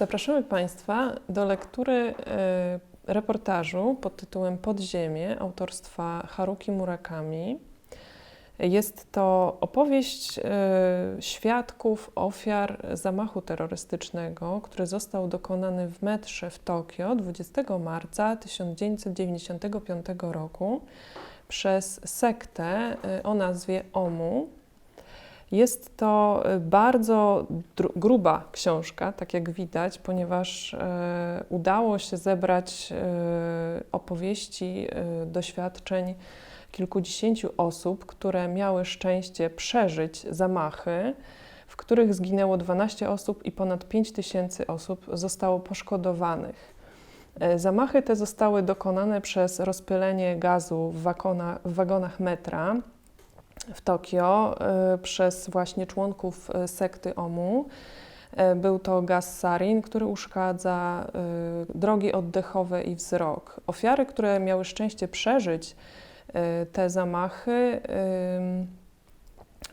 Zapraszamy Państwa do lektury e, reportażu pod tytułem Podziemie autorstwa Haruki Murakami. Jest to opowieść e, świadków ofiar zamachu terrorystycznego, który został dokonany w metrze w Tokio 20 marca 1995 roku przez sektę e, o nazwie OMU. Jest to y, bardzo gruba książka, tak jak widać, ponieważ e, udało się zebrać e, opowieści, e, doświadczeń kilkudziesięciu osób, które miały szczęście przeżyć zamachy, w których zginęło 12 osób i ponad 5 tysięcy osób zostało poszkodowanych. E, Zamachy te zostały dokonane przez rozpylenie gazu w, wakona, w wagonach metra w Tokio y, przez właśnie członków y, sekty OMU. Y, Był to gaz sarin, który uszkadza drogi oddechowe i wzrok. Ofiary, które miały szczęście przeżyć te zamachy,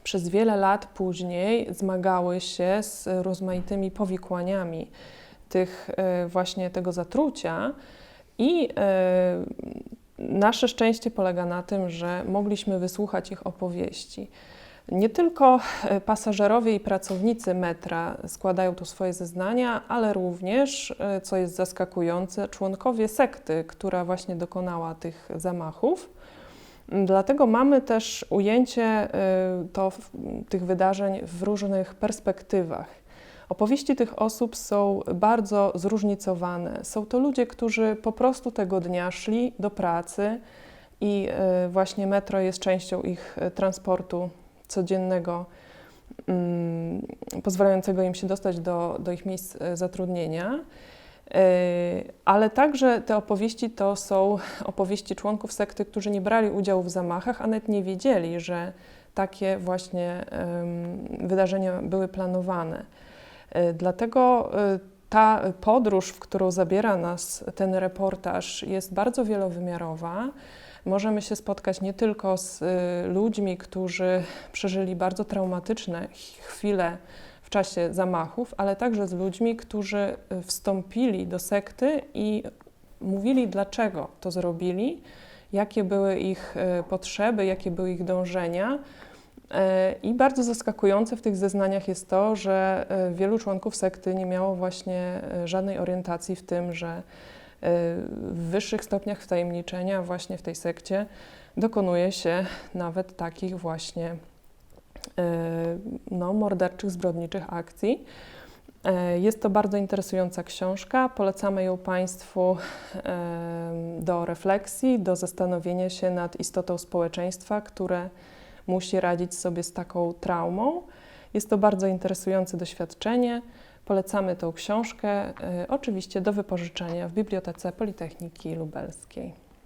przez wiele lat później zmagały się z rozmaitymi powikłaniami tych właśnie tego zatrucia i Nasze szczęście polega na tym, że mogliśmy wysłuchać ich opowieści. Nie tylko e, pasażerowie i pracownicy metra składają tu swoje zeznania, ale również, e, co jest zaskakujące, członkowie sekty, która właśnie dokonała tych zamachów. Dlatego mamy też ujęcie e, to, tych wydarzeń w różnych perspektywach. Opowieści tych osób są bardzo zróżnicowane. Są to ludzie, którzy po prostu tego dnia szli do pracy i y, właśnie metro jest częścią ich y, transportu codziennego, mm, pozwalającego im się dostać do, do ich miejsc y, zatrudnienia. Ale także te opowieści to są opowieści członków sekty, którzy nie brali udziału w zamachach, a nawet nie wiedzieli, że takie właśnie wydarzenia były planowane. E, Dlatego e, ta podróż, w którą zabiera nas ten reportaż, jest bardzo wielowymiarowa. Możemy się spotkać nie tylko z e, ludźmi, którzy przeżyli bardzo traumatyczne chwile w czasie zamachów, ale także z ludźmi, którzy wstąpili do sekty i mówili, dlaczego to zrobili, jakie były ich potrzeby, jakie były ich dążenia. E, I bardzo zaskakujące w tych zeznaniach jest to, że e, wielu członków sekty nie miało właśnie e, żadnej orientacji w tym, że w wyższych stopniach wtajemniczenia właśnie w tej sekcie dokonuje się nawet takich właśnie no, morderczych, zbrodniczych akcji. Jest to bardzo interesująca książka. Polecamy ją Państwu do refleksji, do zastanowienia się nad istotą społeczeństwa, które musi radzić sobie z taką traumą. Jest to bardzo interesujące doświadczenie. Polecamy tą książkę, y, oczywiście do wypożyczenia w Bibliotece Politechniki Lubelskiej.